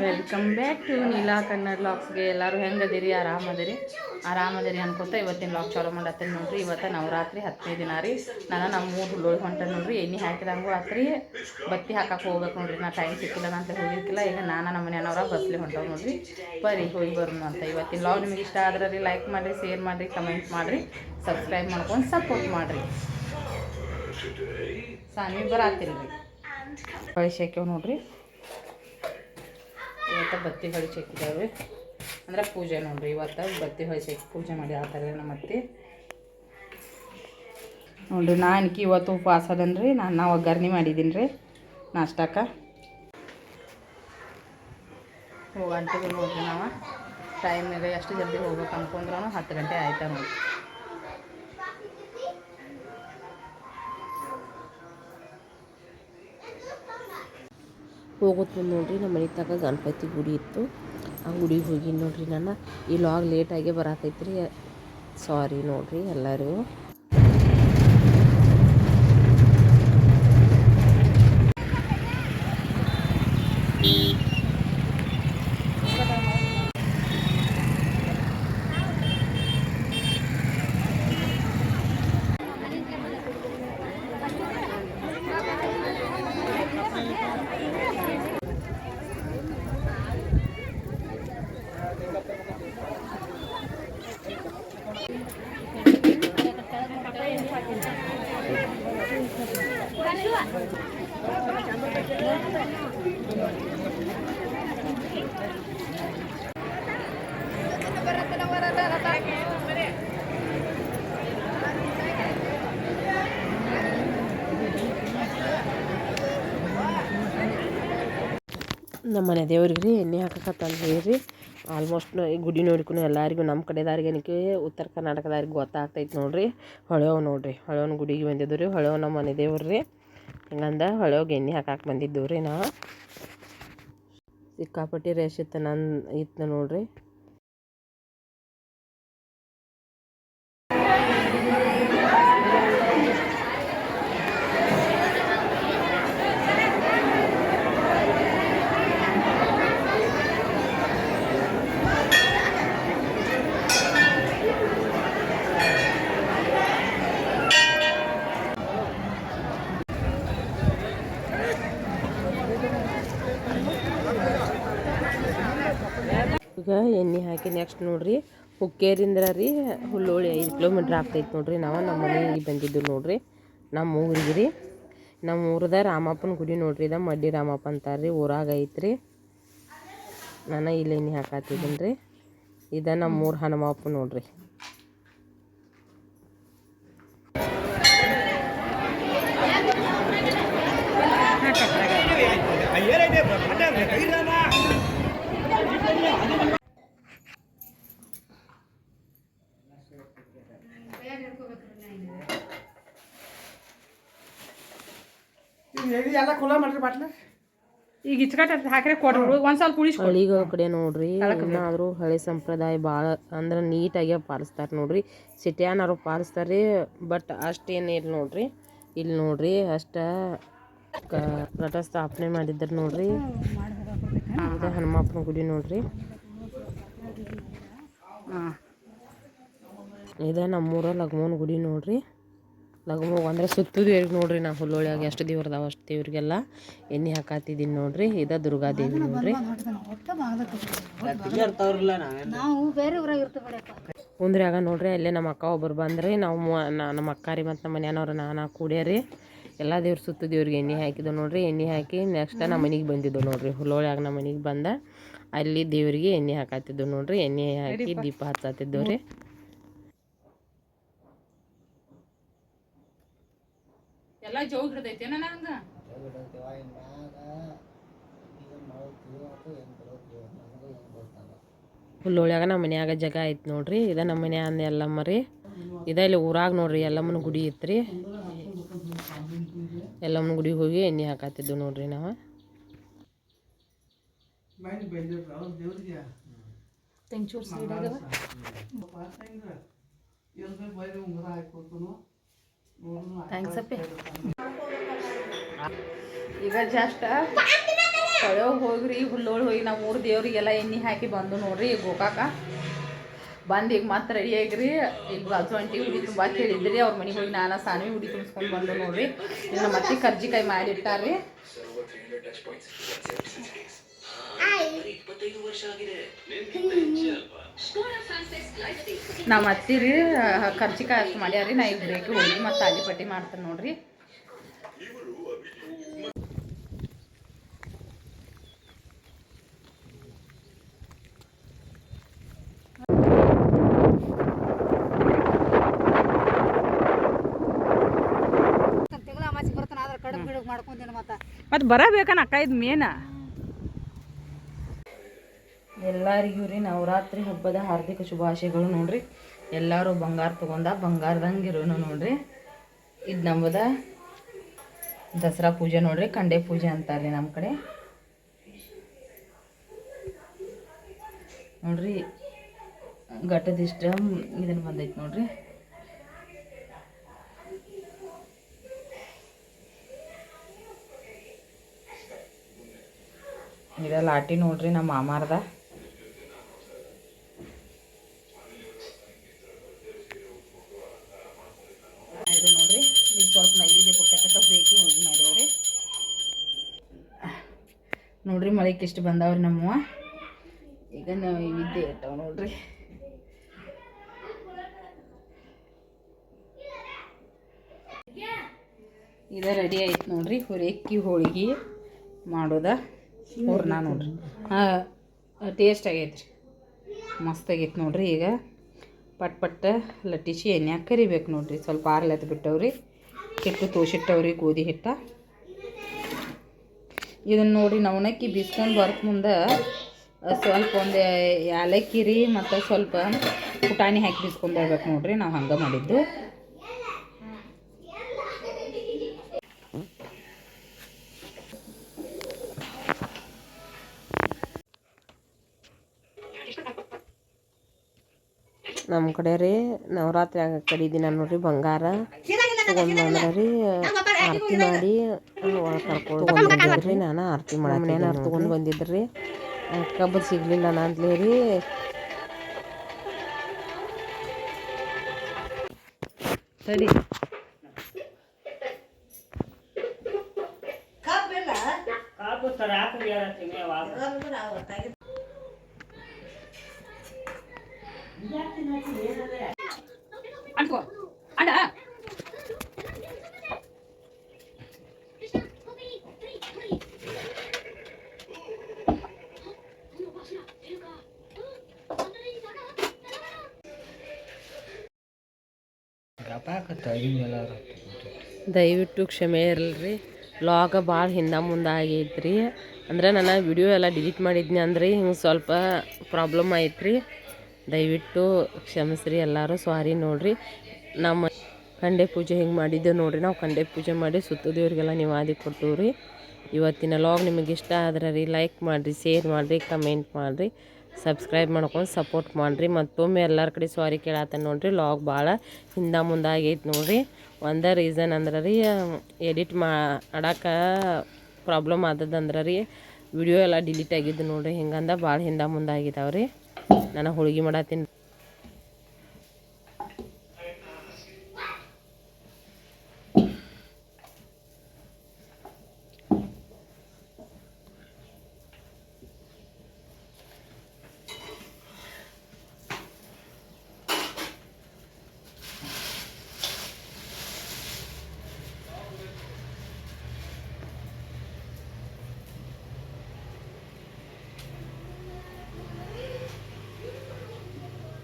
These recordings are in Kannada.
Welcome back to Neela Kannada ಲಾಕ್ಸ್ಗೆ ಎಲ್ಲರೂ ಹೆಂಗದಿರಿ? ಆರಾಮದಿರಿ? ಆರಾಮದಿರಿ ಅನ್ಕೋತ ಇವತ್ತಿನ ಲಾಕ್ ಚಾಲೂ ಮಾಡತ್ತೆ ನೋಡ್ರಿ. ಇವತ್ತು ನವರಾತ್ರಿ ಹತ್ತನೇ ದಿನ ರೀ. ನಾನು ನಮ್ಮ ಮೂರು ಹುಲ್ಲೋಳಿ ಹೊಂಟ ನೋಡ್ರಿ. ಎಣ್ಣೆ ಹಾಕಿದಂಗೂ ಆತ್ರಿ. ಬತ್ತಿ ಹಾಕಕ್ಕೆ ಹೋಗ್ಬೇಕು ನೋಡ್ರಿ. ನಾ ಟೈಮ್ ಸಿಕ್ಕಿಲ್ಲ ಅಂತ ಹೋಗಿರ್ಕಿಲ್ಲ. ಈಗ ನಾನು ನಮ್ಮ ಮನೆಯವ್ರ ಬಸ್ಲಿ ಹೊಂಟವ್ ನೋಡ್ರಿ. ಬರೀ ಹೋಗಿ ಬರೋಣ ಅಂತ ಇವತ್ತಿನ ಲಾಗ್ ನಿಮಗೆ ಇಷ್ಟ ಆದ್ರೆ ರೀ ಲೈಕ್ ಮಾಡಿರಿ ಶೇರ್ ಮಾಡಿರಿ ಕಮೆಂಟ್ ಮಾಡಿರಿ ಸಬ್ಸ್ಕ್ರೈಬ್ ಮಾಡ್ಕೊಂಡು ಸಪೋರ್ಟ್ ಮಾಡಿರಿ. ಸಾನ್ವಿ ಬರಾತಿರಿ ರೀ ಕಳಿಸ್ಯಾಕ್ಯವ್ ನೋಡ್ರಿ. ಇವತ್ತು ಬತ್ತಿ ಹೊಳಿಸಿಕ್ಕಿದ್ದಾವೆ ಅಂದ್ರೆ ಪೂಜೆ ನೋಡ್ರಿ, ಇವತ್ತು ಬತ್ತಿ ಹೊಳಿಸಿ ಪೂಜೆ ಮಾಡಿ ಆ ಥರ ನಮ್ಮ ಅತ್ತಿ. ನೋಡ್ರಿ ನಾನಕ್ಕೆ ಇವತ್ತು ಉಪವಾಸ ಅದನ್ ನಾನು ನಾವು ಒಗ್ಗರ್ಣಿ ಮಾಡಿದ್ದೀನಿ ರೀ ನಾಷ್ಟಕ್ಕ. ಹೋಗಂಟಿಗೆ ನೋಡ್ರಿ ನಾವು. ಟೈಮಿಗೆ ಎಷ್ಟು ಜಲ್ದಿ ಹೋಗ್ಬೇಕು ಅಂದ್ಕೊಂಡ್ರೂ ಹತ್ತು ಗಂಟೆ ಆಯ್ತಾ ನೋಡ್ರಿ. ನೋಡಿರಿ ನೋಡ್ರಿ, ನಮ್ಮ ಮನೆ ತಗ ಗಣಪತಿ ಗುಡಿ ಇತ್ತು. ಆ ಗುಡಿಗೆ ಹೋಗಿ ನೋಡ್ರಿ ನಾನು, ಈ ಲಾಗ್ ಲೇಟಾಗೆ ಬರತೈತ್ರಿ. ಸಾರಿ ನೋಡ್ರಿ ಎಲ್ಲರಿಗೂ ನಮ್ಮ ಮನೆ ದೇವ್ರಿಗೆ ರೀ, ಎಣ್ಣೆ ಹಾಕಕತ್ತಂತ ಹೇಳ್ರಿ ಆಲ್ಮೋಸ್ಟ್ ಈ ಗುಡಿ ನೋಡಿಕೊಂಡು ಎಲ್ಲರಿಗೂ ನಮ್ಮ ಕಡೆದಾರಿಗೆ ಏನಕ್ಕೆ ಉತ್ತರ ಕರ್ನಾಟಕದಾರಿಗೆ ಗೊತ್ತಾಗ್ತೈತೆ ನೋಡಿರಿ. ಹೊಳೆವ್ ನೋಡಿರಿ ಹೊಳೆವನ ಗುಡಿಗೆ ಬಂದಿದ್ದು ರೀ ಹೊಳೆವ್ ನಮ್ಮ ಮನೆ ದೇವ್ರು ರೀ. ಹಿಂಗಂದ ಹೊಳೆವ್ಗೆ ಎಣ್ಣೆ ಹಾಕಕ್ಕೆ ಬಂದಿದ್ದು ರೀ ನಾ. ಸಿಕ್ಕಾಪಟ್ಟಿ ರೇಷ್ ಇತ್ತು ನನ್ನ ಇತ್ತು ನೋಡ್ರಿ ಈಗ ಎಣ್ಣೆ ಹಾಕಿ ನೆಕ್ಸ್ಟ್ ನೋಡಿರಿ. ಹುಕ್ಕೇರಿಂದ ರೀ ಹುಲ್ಲೋಳಿ ಐದು ಕಿಲೋಮೀಟ್ರ್ ಆಗ್ತೈತೆ ನೋಡಿರಿ. ನಾವು ನಮ್ಮ ಮನೆಗೆ ಬಂದಿದ್ದು ನೋಡಿರಿ. ನಮ್ಮ ಊರಿಗೆ ರೀ. ನಮ್ಮ ಊರದ ರಾಮಪ್ಪನ ಗುಡಿ ನೋಡ್ರಿ. ಇದ ಮಡ್ಡಿ ರಾಮಪ್ಪ ಅಂತಾರೆ ರೀ ಊರಾಗ ಐತ್ರಿ. ನಾನು ಇಲ್ಲಿ ನೀ ಹಾಕತ್ತಿದ್ದೀನಿ ರೀ. ಇದ ನಮ್ಮ ಊರು ಹನುಮಪ್ಪ ನೋಡ್ರಿ. ಎಲ್ಲ ಖುಲ್ಲಾ ಮಾಡ್ರಿ ಬಾಟ್ಲ. ಈಗ ಇಚ್ಕಟ್ಟ ಹಾಕ್ರೆ ಕೊಡ್ರಿ ಒಂದ್ ಸ್ವಲ್ಪ ಉಳಿಸ್ಕೊಡಿ. ಹಳ್ಳಿಗಳ ಕಡೆ ನೋಡ್ರಿ ಏನಾದ್ರು ಹಳೆ ಸಂಪ್ರದಾಯ ಭಾಳ ಅಂದ್ರೆ ನೀಟಾಗಿ ಪಾಲಿಸ್ತಾರೆ ನೋಡ್ರಿ. ಸಿಟಿಯಾನವರು ಪಾಲಿಸ್ತಾರೆ ಬಟ್ ಅಷ್ಟೇನಿಲ್ಲ ನೋಡ್ರಿ. ಇಲ್ಲಿ ನೋಡ್ರಿ ಅಷ್ಟ ಕ ರಥ ಸ್ಥಾಪನೆ ಮಾಡಿದ್ರು ನೋಡ್ರಿ. ಇದು ಹನುಮಪ್ಪನ ಗುಡಿ ನೋಡ್ರಿ. ಇದ ಇದು ನಮ್ಮೂರ ಲಗ್ಮೋನ್ ಗುಡಿ ನೋಡ್ರಿ. ಲಗ್ಮೋ ಅಂದರೆ ಸುತ್ತು ಇವ್ರಿಗೆ ನೋಡ್ರಿ ನಾ ಹುಲ್ಲೊಳಗೆ ಎಷ್ಟು ದೇವ್ರು ಅದಾವ ಅಷ್ಟು ದೇವ್ರಿಗೆಲ್ಲ ಎಣ್ಣೆ ಹಾಕಾತಿದ್ದೀನಿ ನೋಡ್ರಿ ಇದ ದುರ್ಗಾದೇವಿ ನೋಡ್ರಿ. ಆಗ ನೋಡ್ರಿ ಅಲ್ಲೇ ನಮ್ಮ ಅಕ್ಕ ಒಬ್ಬರು ಬಂದ್ರಿ ನಾವು ನಮ್ಮ ಅಕ್ಕ ರೀ ಮತ್ತು ನಮ್ಮ ಮನೆಯವ್ರು ನಾನು ಕೂಡ್ಯಾರಿ. ಎಲ್ಲ ದೇವ್ರ ಸುತ್ತ ದೇವ್ರಿಗೆ ಎಣ್ಣೆ ಹಾಕಿದ್ದು ನೋಡ್ರಿ ಎಣ್ಣೆ ಹಾಕಿ ನೆಕ್ಸ್ಟ್ ನಮ್ಮ ಮನೆಗೆ ಬಂದಿದ್ದು ನೋಡ್ರಿ ಹುಲ್ಲೋಳ್ಯಾಗ ನಮ್ಮ ಮನೆಗೆ ಬಂದ ಅಲ್ಲಿ ದೇವ್ರಿಗೆ ಎಣ್ಣೆ ಹಾಕಾತಿದ್ದು ನೋಡ್ರಿ ಎಣ್ಣೆ ಹಾಕಿ ದೀಪ ಹಚ್ಚಾತಿದ್ದು ರೀ ಎಲ್ಲ ಜೋಗ್ ಹಿಡ್ದೈತೆ ನಂಗೆ ಹುಲ್ಲೋಳ್ಯಾಗ ನಮ್ಮ ಮನ್ಯಾಗ ಜಾಗ ಐತಿ ನೋಡ್ರಿ ಇದ ನಮ್ಮ ಮನೆ ಅಂದ ಎಲ್ಲಮ್ಮ ರೀ. ಇದ ಇಲ್ಲಿ ಊರಾಗ ನೋಡ್ರಿ ಎಲ್ಲಮ್ಮನ ಗುಡಿ ಇತ್ರಿ ಎಲ್ಲಮ್ಮನ ಗುಡಿಗೆ ಹೋಗಿ ಎಣ್ಣೆ ಹಾಕತ್ತಿದ್ದು ನೋಡ್ರಿ ನಾವು. ತೆಂಚೂರು ಸೈಡ್ ಥ್ಯಾಂಕ್ಸ್ ಅಪ್ಪಿ. ಈಗ ಜಸ್ಟ್ ಹೊಳೆಯೋಗಿ ಹೋಗ್ರಿ ಹುಲ್ಲೋಳು ಹೋಗಿ ನಾವು ಮೂರು ದೇವ್ರಿಗೆಲ್ಲ ಎಣ್ಣೆ ಹಾಕಿ ಬಂದು ನೋಡ್ರಿ ಈಗ ಗೋಕಾಕ. ಬಂದು ಈಗ ಮತ್ತೆ ರೆಡಿ ಆಗಿರಿ. ಈಗ ಬಾಜು ಅಂಟಿ ಹುಡಿ ತುಂಬ ಕೇಳಿದ್ರಿ ಅವ್ರ ಮನೆಗೆ ಹೋಗಿ ನಾನು ಸಾನಿ ಹುಡಿ ತುಂಬಿಸ್ಕೊಂಡು ಬಂದು ನೋಡ್ರಿ. ಇನ್ನು ಮತ್ತೆ ಕರ್ಜಿಕಾಯಿ ಮಾಡಿಟ್ಟಾರ್ರಿ ನಮ್ಮ ಅತ್ತಿರಿ ಕರ್ಜಿಕಾಯಿ ಅಷ್ಟು ಮಾಡ್ಯಾರಿ ನಾ ಈಗ ಬೇಕು ಹೋಗಿ ಮತ್ತೆ ಅಲ್ಲಿ ಪಟ್ಟಿ ಮಾಡ್ತಾರೆ ನೋಡ್ರಿ. ಮತ್ತೆ. ಬರಬೇಕನ್ನ ಅಕ್ಕ ಇದು ಮೇನ. ಎಲ್ಲರಿಗೂ ರೀ ನವರಾತ್ರಿ ಹಬ್ಬದ ಹಾರ್ದಿಕ ಶುಭಾಶಯಗಳು ನೋಡ್ರಿ. ಎಲ್ಲರೂ ಬಂಗಾರ ತಗೊಂಡ ಬಂಗಾರದಂಗೆ ಇರೋನು ನೋಡ್ರಿ. ಇದು ನಮ್ಮದ ದಸರಾ ಪೂಜೆ ನೋಡ್ರಿ ಕಂಡೆ ಪೂಜೆ ಅಂತಾರೆ ನಮ್ಮ ಕಡೆ. ನೋಡ್ರಿ ಘಟದಿಷ್ಟ ಇದನ್ನ ಬಂದೈತೆ ನೋಡ್ರಿ. ಇದ ಲಾಟಿ ನೋಡ್ರಿ ನಮ್ಮ ಮಾಮಾರ್ದ ಇದು ನೋಡ್ರಿ ಈಗ ಸ್ವಲ್ಪ ನೈವೇದ್ಯ ಕೊಡ್ತಕ್ಕಂಥ ಬೇಕಿ ಹೋಳಿಗೆ ಮಾಡ್ಯಾವ್ರಿ ನೋಡ್ರಿ, ಮಳೆಗೆ ಎಷ್ಟು ಬಂದಾವ್ರಿ ನಮ್ಮವ ಈಗ ನೈವೇದ್ಯ ಇರ್ತಾವ ನೋಡ್ರಿ. ಇದ ರೆಡಿ ಆಯ್ತು ನೋಡ್ರಿ ಹುರೇಕಿ ಹೋಳಿಗೆ ಮಾಡೋದ ಹೂರ್ಣ ನೋಡ್ರಿ. ಹಾಂ ಟೇಸ್ಟ್ ಆಗೈತ್ರಿ. ಮಸ್ತ್ ಆಗೈತೆ ನೋಡ್ರಿ ಈಗ. ಪಟ್ ಪಟ್ಟ ಲಟ್ಟಿಸಿ ಎಣ್ಣೆ ಕರಿಬೇಕು ನೋಡ್ರಿ. ಸ್ವಲ್ಪ ಆರ್ಲತ್ತು ಬಿಟ್ಟವ್ರಿ ಹಿಟ್ಟು ತೋಸಿಟ್ಟವ್ರಿ ಗೋಧಿ ಹಿಟ್ಟು. ಇದನ್ನು ನೋಡಿ ನವಣಕ್ಕಿ ಬೀಸ್ಕೊಂಡು ಬರ್ತ ಮುಂದೆ ಸ್ವಲ್ಪ ಒಂದು ಏಲಕ್ಕಿ ರೀ ಮತ್ತು ಸ್ವಲ್ಪ ಪುಟಾಣಿ ಹಾಕಿ ಬೀಸ್ಕೊಂಡು ಬರ್ಬೇಕು ನೋಡ್ರಿ, ನಾವು ಹಂಗೆ ಮಾಡಿದ್ದು. ನಮ್ಮ ಕಡೆ ರೀ ನವರಾತ್ರಿ ಕಡಿ ದಿನ ನೋಡ್ರಿ ಬಂಗಾರ. ತಗೊಂಡ್ ಬಂದ್ರ ರೀ ಆರತಿ ಮಾಡಿ ಕರ್ಕೊಂಡು ಬಂದಿದ್ರಿ ನಾನು ಆರತಿ ಮಾಡಿ ಮನೇನ ತಗೊಂಡ್ ಬಂದಿದ್ರಿ ಕಬ್ಬು ಸಿಗ್ಲಿಲ್ಲ ನಂದ್ಲೇ ರೀ ಸರಿ. ಅನ್ಕೋ. ದಯವಿಟ್ಟು ಕ್ಷಮೆ ಇರಲ್ರಿ. ಲಾಗ ಭಾಳ ಹಿಂದೆ ಮುಂದೆ ಆಗೈತ್ರಿ. ಅಂದ್ರೆ ನಾನು ವಿಡಿಯೋ ಎಲ್ಲ ಡಿಲೀಟ್ ಮಾಡಿದ್ನಿ ಅಂದ್ರೆ ಹಿಂಗೆ ಸ್ವಲ್ಪ ಪ್ರಾಬ್ಲಮ್ ಐತ್ರಿ ದಯವಿಟ್ಟು ಕ್ಷಮಿಸ್ರಿ ಎಲ್ಲರೂ ಸಾರಿ ನೋಡಿರಿ. ನಮ್ಮ ಕಂಡೆ ಪೂಜೆ ಹಿಂಗೆ ಮಾಡಿದ್ದೇವೆ ನೋಡಿರಿ. ನಾವು ಕಂಡೆ ಪೂಜೆ ಮಾಡಿ ಸುತ್ತ ದೇವ್ರಿಗೆಲ್ಲ ನೀವು ಆದಿ ಇವತ್ತಿನ ಲಾಗ್ ನಿಮಗೆ ಇಷ್ಟ ಆದ್ರೆ ರೀ ಲೈಕ್ ಮಾಡಿರಿ ಶೇರ್ ಮಾಡಿರಿ ಕಮೆಂಟ್ ಮಾಡಿರಿ. ಸಬ್ಸ್ಕ್ರೈಬ್ ಮಾಡ್ಕೊಂಡು ಸಪೋರ್ಟ್ ಮಾಡಿರಿ. ಮತ್ತೊಮ್ಮೆ ಎಲ್ಲರ ಕಡೆ ಸಾರಿ ಕೇಳತ್ತೇನೆ ನೋಡಿರಿ, ಲಾಗ್ ಭಾಳ ಹಿಂದೆ ಮುಂದೆ ಆಗೈತೆ ನೋಡ್ರಿ. ಒಂದೇ ರೀಸನ್ ಅಂದ್ರೆ ರೀ ಎಡಿಟ್ ಮಾಡಕ್ಕೆ ಪ್ರಾಬ್ಲಮ್ ಆದದಂದ್ರೆ ರೀ ವಿಡಿಯೋ ಎಲ್ಲ ಡಿಲೀಟ್ ಆಗಿದ್ದು ನೋಡಿರಿ. ಹಿಂಗಂದ ಭಾಳ ಹಿಂದೆ ಮುಂದೆ ರೀ ನಾನು ಹೋಳಿಗೆ ಮಾಡತ್ತೀನಿ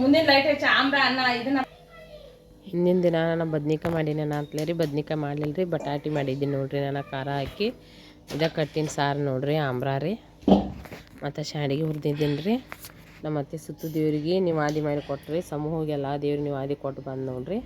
ಮುಂದಿನ ಲೈಟ್ ಚಾಮ್ರ ಅನ್ನ ಇದನ್ನ ಹಿಂದಿನ ದಿನ ನಾನು ಬದ್ನಿಕಾಯಿ ಮಾಡೀನಿ ನಾನು ಅಂತಲೇ ಬದ್ನಿಕಾಯಿ ಮಾಡಲಿಲ್ಲ ರೀ ಬಟಾಟಿ ಮಾಡಿದ್ದೀನಿ ನೋಡ್ರಿ, ನಾನು ಖಾರ ಹಾಕಿ. ಇದ ಕಟ್ಟಿನ ಸಾರು ನೋಡ್ರಿ, ಆಮ್ರ ರೀ. ಮತ್ತು ಶಾಂಡಿಗೆ ಹುರಿದಿದ್ದೀನಿ ರೀ ನಮ್ಮ ಅತ್ತೆ ಸುತ್ತು ದೇವ್ರಿಗೆ ನೀವು ಆದಿ ಮಾಡಿ ಕೊಟ್ರಿ, ಸಮೂಹಗೆಲ್ಲ ದೇವ್ರಿಗೆ ನೀವು ಆದಿ ಕೊಟ್ಟು ಬಂದು ನೋಡ್ರಿ.